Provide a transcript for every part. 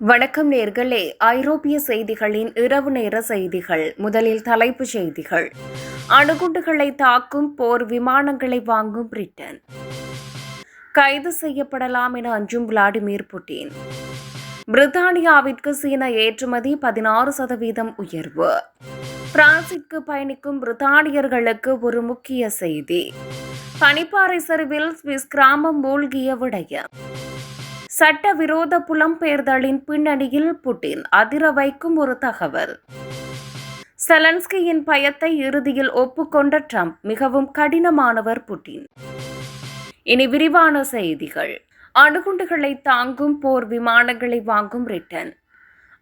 வணக்கம் நேர்களே. ஐரோப்பிய செய்திகளின் இரவு நேர செய்திகள். முதலில் தலைப்புச் செய்திகள். அணுகுண்டுகளை தாக்கும் போர் விமானங்களை வாங்கும் பிரிட்டன். கைது செய்யப்படலாம் என அஞ்சும் விளாடிமிர் புட்டின். பிரித்தானியாவிற்கு சீன ஏற்றுமதி பதினாறு சதவீதம் உயர்வு. பிரான்சிற்கு பயணிக்கும் பிரித்தானியர்களுக்கு ஒரு முக்கிய செய்தி. பனிப்பாறை சரிவில் ஸ்விஸ் கிராமம் மூழ்கிய விடயம். சட்டவிரோத புலம்பெயர்தலின் பின்னணியில் புட்டின் அதிர வைக்கும் ஒரு தகவல். செலன்ஸ்கியின் பயத்தை இறுதியில் ஒப்புக்கொண்ட ட்ரம்ப் மிகவும் கடினமானவர் புட்டின். இனி விரிவான செய்திகள். அணுகுண்டுகளை தாங்கும் போர் விமானங்களை வாங்கும் பிரிட்டன்.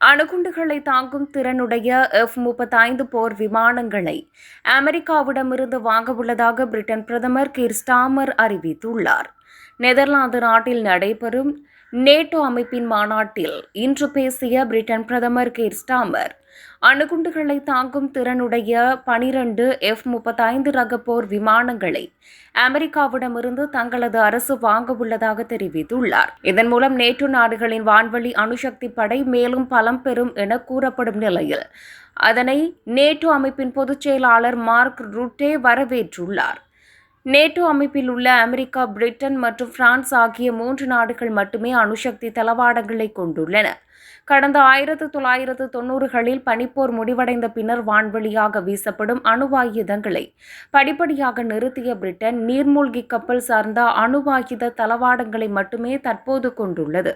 அணுகுண்டுகளை தாங்கும் திறனுடைய எஃப் முப்பத்தைந்து போர் விமானங்களை அமெரிக்காவிடமிருந்து வாங்கவுள்ளதாக பிரிட்டன் பிரதமர் கிர் ஸ்டாமர் அறிவித்துள்ளார். நெதர்லாந்து நாட்டில் நடைபெறும் நேட்டோ அமைப்பின் மாநாட்டில் இன்று பேசிய பிரிட்டன் பிரதமர் கீர் ஸ்டாமர் அணுகுண்டுகளை தாங்கும் திறனுடைய பனிரண்டு எஃப் முப்பத்தைந்து ரக போர் விமானங்களை அமெரிக்காவிடமிருந்து தங்களது அரசு வாங்க உள்ளதாக தெரிவித்துள்ளார். இதன் மூலம் நேட்டோ நாடுகளின் வான்வழி அணுசக்தி படை மேலும் பலம் பெறும் என கூறப்படும் நிலையில் அதனை நேட்டோ அமைப்பின் பொதுச் செயலாளர் மார்க் ருட்டே வரவேற்றுள்ளார். நேட்டோ அமைப்பில் உள்ள அமெரிக்கா பிரிட்டன் மற்றும் பிரான்ஸ் ஆகிய மூன்று நாடுகள் மட்டுமே அணுசக்தி தளவாடங்களை கொண்டுள்ளன. கடந்த ஆயிரத்து தொள்ளாயிரத்து தொன்னூறுகளில் பனிப்போர் முடிவடைந்த பின்னர் வான்வழியாக வீசப்படும் அணுவாயுதங்களை படிப்படியாக நிறுத்திய பிரிட்டன் நீர்மூழ்கி கப்பல் சார்ந்த அணுவாயுத தளவாடங்களை மட்டுமே தற்போது கொண்டுள்ளது.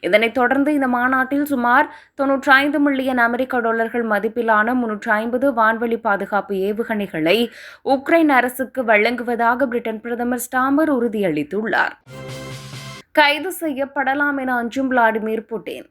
இதனைத் தொடர்ந்து இந்த மாநாட்டில் சுமார் தொன்னூற்றி ஐந்து மில்லியன் அமெரிக்க டாலர்கள் மதிப்பிலான முன்னூற்றி ஐம்பது வான்வழி பாதுகாப்பு ஏவுகணைகளை உக்ரைன் அரசுக்கு வழங்குவதாக பிரிட்டன் பிரதமர் ஸ்டாமர் உறுதியளித்துள்ளார். கைது செய்யப்படலாம் என அஞ்சும் விளாடிமிர் புட்டின்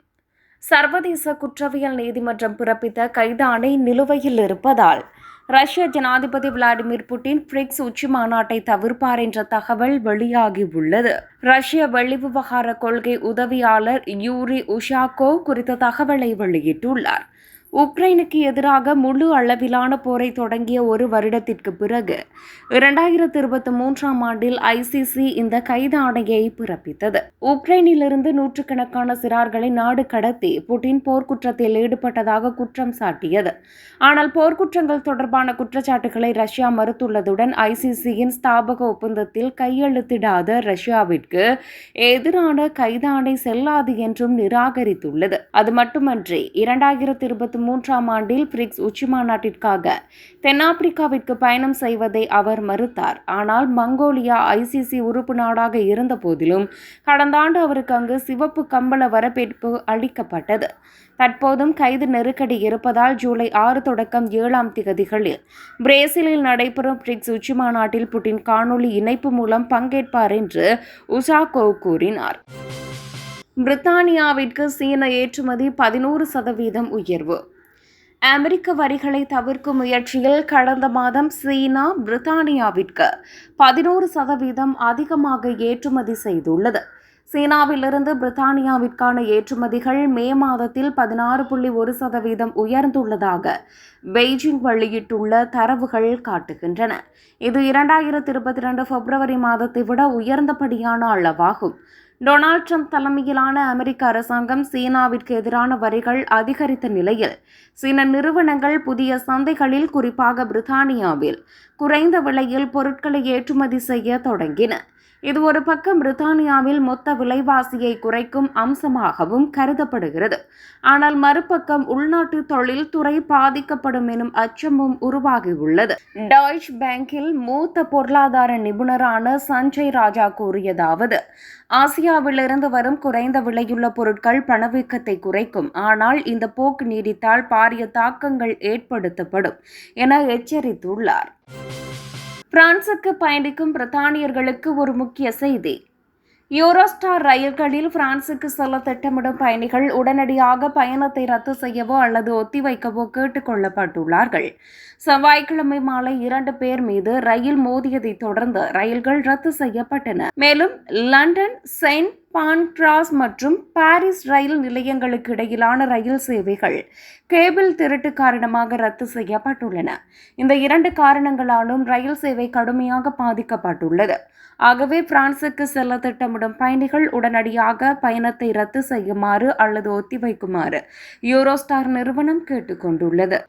சர்வதேச குற்றவியல் நீதிமன்றம் பிறப்பித்த கைதானை நிலுவையில் இருப்பதால் ரஷ்ய ஜனாதிபதி விளாடிமிர் புட்டின் பிரிக்ஸ் உச்சி மாநாட்டை தவிர்ப்பார் என்ற தகவல் வெளியாகியுள்ளது. ரஷ்ய வெளிவிவகார கொள்கை உதவியாளர் யூரி உஷாகோ குறித்த தகவலை வெளியிட்டுள்ளார். உக்ரைனுக்கு எதிராக முழு அளவிலான போரை தொடங்கிய ஒரு வருடத்திற்கு பிறகு இரண்டாயிரத்தி இருபத்தி மூன்றாம் ஆண்டில் ஐசிசி இந்த கைது ஆணையை பிறப்பித்தது. உக்ரைனிலிருந்து நூற்றுக்கணக்கான சிறார்களை நாடு கடத்தி புட்டின் போர்க்குற்றத்தில் ஈடுபட்டதாக குற்றம் சாட்டியது. ஆனால் போர்க்குற்றங்கள் தொடர்பான குற்றச்சாட்டுகளை ரஷ்யா மறுத்துள்ளதுடன் ஐசிசியின் ஸ்தாபக ஒப்பந்தத்தில் கையெழுத்திடாத ரஷ்யாவிற்கு எதிரான கைதாணை செல்லாது என்றும் நிராகரித்துள்ளது. அது மட்டுமன்றி இரண்டாயிரத்தி இருபத்தி மூன்றாம் ஆண்டில் பிரிக்ஸ் உச்சி மாநாட்டிற்காக தென்னாப்பிரிக்காவிற்கு பயணம் செய்வதை அவர் மறுத்தார். ஆனால் மங்கோலியா ஐசிசி உறுப்பு நாடாக இருந்த போதிலும் கடந்த ஆண்டு அவருக்கு அங்கு சிவப்பு கம்பள வரவேற்பு அளிக்கப்பட்டது. தற்போதும் கைது நெருக்கடி இருப்பதால் ஜூலை ஆறு தொடக்கம் ஏழாம் திகதிகளில் பிரேசிலில் நடைபெறும் பிரிக்ஸ் உச்சி மாநாட்டில் புட்டின் காணொலி இணைப்பு மூலம் பங்கேற்பார் என்று உசாகோ கூறினார். பிரித்தானியாவிற்கு சீன ஏற்றுமதி பதினோரு சதவீதம் உயர்வு. அமெரிக்க வரிகளை தவிர்க்கும் முயற்சியில் கடந்த மாதம் சீனா பிரித்தானியாவிற்கு பதினோரு சதவீதம் அதிகமாக ஏற்றுமதி செய்துள்ளது. சீனாவிலிருந்து பிரித்தானியாவிற்கான ஏற்றுமதிகள் மே மாதத்தில் பதினாறு புள்ளி ஒரு சதவீதம் உயர்ந்துள்ளதாக பெய்ஜிங் வெளியிட்டுள்ள தரவுகள் காட்டுகின்றன. இது இரண்டாயிரத்தி இருபத்தி ரெண்டு பிப்ரவரி மாதத்தை விட உயர்ந்தபடியான அளவாகும். டொனால்ட் ட்ரம்ப் தலைமையிலான அமெரிக்க அரசாங்கம் சீனாவிற்கு எதிரான வரிகள் அதிகரித்த நிலையில் சீன நிறுவனங்கள் புதிய சந்தைகளில் குறிப்பாக பிரித்தானியாவில் குறைந்த விலையில் பொருட்களை ஏற்றுமதி செய்ய தொடங்கின. இது ஒரு பக்கம் பிரித்தானியாவில் மொத்த விலைவாசியை குறைக்கும் அம்சமாகவும் கருதப்படுகிறது. ஆனால் மறுபக்கம் உள்நாட்டு தொழில்துறை பாதிக்கப்படும் எனும் அச்சமும் உருவாகியுள்ளது. டாய்ச் பேங்கில் மூத்த பொருளாதார நிபுணரான சஞ்சய் ராஜா கூறியதாவது ஆசியாவிலிருந்து வரும் குறைந்த விலையுள்ள பொருட்கள் பணவீக்கத்தை குறைக்கும். ஆனால் இந்த போக்கு நீடித்தால் பாரிய தாக்கங்கள் ஏற்படுத்தப்படும் என எச்சரித்துள்ளார். பிரான்சுக்கு பயணிக்கும் பிரித்தானியர்களுக்கு ஒரு முக்கிய செய்தி. யூரோஸ்டார் ரயில்களில் பிரான்சுக்கு செல்ல திட்டமிடும் பயணிகள் உடனடியாக பயணத்தை ரத்து செய்யவோ அல்லது ஒத்திவைக்கவோ கேட்டுக்கொள்ளப்பட்டுள்ளார்கள் செவ்வாய்க்கிழமை மாலை இரண்டு பேர் மீது ரயில் மோதியதைத் தொடர்ந்து ரயில்கள் ரத்து செய்யப்பட்டன. மேலும் லண்டன் செயின்ட் பான்ட்ராஸ் மற்றும் பாரிஸ் ரயில் நிலையங்களுக்கு இடையிலான ரயில் சேவைகள் கேபிள் திருட்டு காரணமாக ரத்து செய்யப்பட்டுள்ளன. இந்த இரண்டு காரணங்களாலும் ரயில் சேவை கடுமையாக பாதிக்கப்பட்டுள்ளது. ஆகவே பிரான்சுக்கு செல்ல திட்டமிடும் பயணிகள் உடனடியாக பயணத்தை ரத்து செய்யுமாறு அல்லது ஒத்திவைக்குமாறு யூரோஸ்டார் நிறுவனம் கேட்டுக்கொண்டுள்ளது.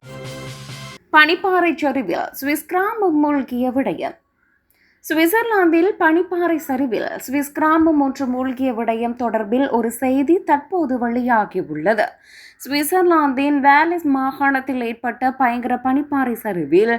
பனிப்பாறை சரிவில் சுவிஸ்கிராம் மூழ்கிய விடயம். சுவிட்சர்லாந்தில் பனிப்பாறை சரிவில் சுவிஸ் கிராமம் ஒன்று மூழ்கிய விடயம் தொடர்பில் ஒரு செய்தி தற்போது வெளியாகியுள்ளது. சுவிட்சர்லாந்தின் வேலிஸ் மாகாணத்தில் ஏற்பட்ட பயங்கர பனிப்பாறை சரிவில்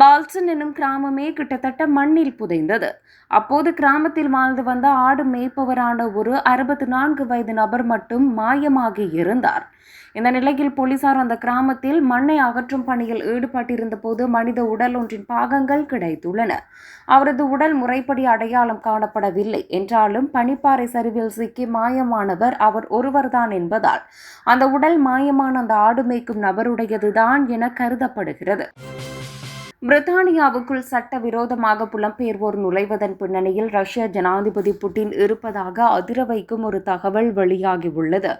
பால்சன் எனும் கிராமமே கிட்டத்தட்ட மண்ணில் புதைந்தது. அப்போது கிராமத்தில் வாழ்ந்து வந்த ஆடு மேய்ப்பவரான ஒரு அறுபத்தி நான்கு வயது நபர் மட்டும் மாயமாகி இருந்தார். இந்த நிலையில் போலீசார் அந்த கிராமத்தில் மண்ணை அகற்றும் பணியில் ஈடுபட்டிருந்த போது மனித உடல் ஒன்றின் பாகங்கள் கிடைத்துள்ளன. அவரது உடல் முறைப்படி அடையாளம் காணப்படவில்லை. என்றாலும் பனிப்பாறை சரிவில் சிக்கி மாயமானவர் அவர் ஒருவர்தான் என்பதால் அந்த உடல் மாயமான அந்த ஆடு மேய்க்கும் நபருடையதுதான் என கருதப்படுகிறது. பிரித்தானியாவுக்குள் சட்டவிரோதமாக புலம்பெயர்வோர் நுழைவதன் பின்னணியில் ரஷ்ய ஜனாதிபதி புட்டின் இருப்பதாக அதிர வைக்கும் ஒரு தகவல் வெளியாகியுள்ளது.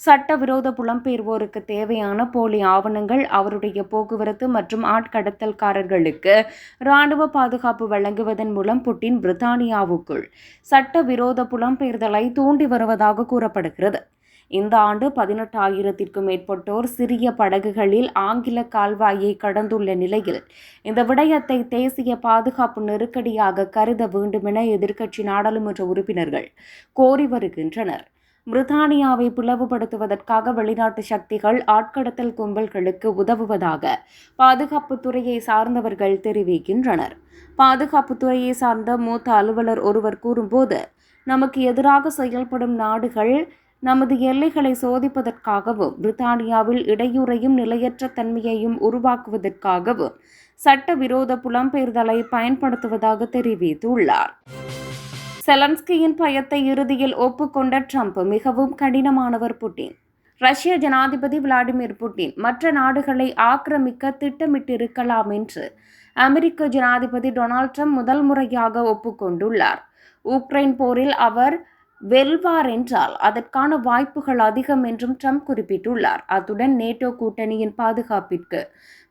சட்டவிரோத புலம்பெயர்வோருக்கு தேவையான போலி ஆவணங்கள் அவருடைய போக்குவரத்து மற்றும் ஆட்கடத்தல்காரர்களுக்கு இராணுவ பாதுகாப்பு வழங்குவதன் மூலம் புட்டின் பிரித்தானியாவுக்குள் சட்டவிரோத புலம்பெயர்தலை தூண்டி வருவதாக கூறப்படுகிறது. இந்த ஆண்டு பதினெட்டாயிரத்திற்கும் மேற்பட்டோர் சிறிய படகுகளில் ஆங்கில கால்வாயை கடந்துள்ள நிலையில் இந்த விடயத்தை தேசிய பாதுகாப்பு நெருக்கடியாக கருத வேண்டுமென எதிர்க்கட்சி நாடாளுமன்ற உறுப்பினர்கள் கோரி வருகின்றனர். பிரித்தானியாவை பிளவுபடுத்துவதற்காக வெளிநாட்டு சக்திகள் ஆட்கடத்தல் கும்பல்களுக்கு உதவுவதாக பாதுகாப்புத்துறையை சார்ந்தவர்கள் தெரிவிக்கின்றனர். பாதுகாப்புத்துறையை சார்ந்த மூத்த அலுவலர் ஒருவர் கூறும்போது நமக்கு எதிராக செயல்படும் நாடுகள் நமது எல்லைகளை சோதிப்பதற்காகவும் பிரித்தானியாவில் இடையூறையும் நிலையற்ற தன்மையையும் உருவாக்குவதற்காகவும் சட்டவிரோத புலம்பெயர்தலை பயன்படுத்துவதாக தெரிவித்துள்ளார். செலன்ஸ்கியின் பயத்தை இறுதியில் ஒப்புக்கொண்ட ட்ரம்ப் மிகவும் கடினமானவர் புட்டின். ரஷ்ய ஜனாதிபதி விளாடிமிர் புட்டின் மற்ற நாடுகளை ஆக்கிரமிக்க திட்டமிட்டிருக்கலாம் என்று அமெரிக்க ஜனாதிபதி டொனால்ட் ட்ரம்ப் முதல் முறையாக ஒப்புக்கொண்டுள்ளார். உக்ரைன் போரில் அவர் வெல்வார் என்றால் அதற்கான வாய்ப்புகள் அதிகம் என்றும் ட்ரம்ப் குறிப்பிட்டுள்ளார். அத்துடன் நேட்டோ கூட்டணியின் பாதுகாப்பிற்கு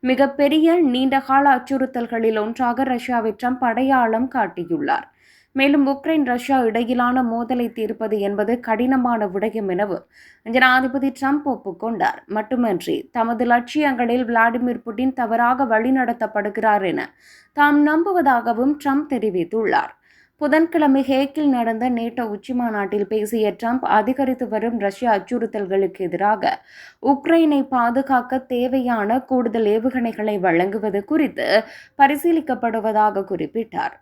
மிகப்பெரிய நீண்டகால அச்சுறுத்தல்களில் ஒன்றாக ரஷ்யாவை ட்ரம்ப் அடையாளம் காட்டியுள்ளார். மேலும் உக்ரைன் ரஷ்யா இடையிலான மோதலை தீர்ப்பது என்பது கடினமான விடயம் எனவும் ஜனாதிபதி ட்ரம்ப் ஒப்புக்கொண்டார். மட்டுமன்றி தமது லட்சியங்களில் விளாடிமிர் புட்டின் தவறாக வழிநடத்தப்படுகிறார் என தாம் நம்புவதாகவும் ட்ரம்ப் தெரிவித்துள்ளார். புதன்கிழமை ஹேக்கில் நடந்த நேட்டோ உச்சி மாநாட்டில் பேசிய ட்ரம்ப் அதிகரித்து வரும் ரஷ்ய அச்சுறுத்தல்களுக்கு எதிராக உக்ரைனை பாதுகாக்க தேவையான கூடுதல் ஏவுகணைகளை வழங்குவது குறித்து பரிசீலிக்கப்படுவதாக குறிப்பிட்டார்.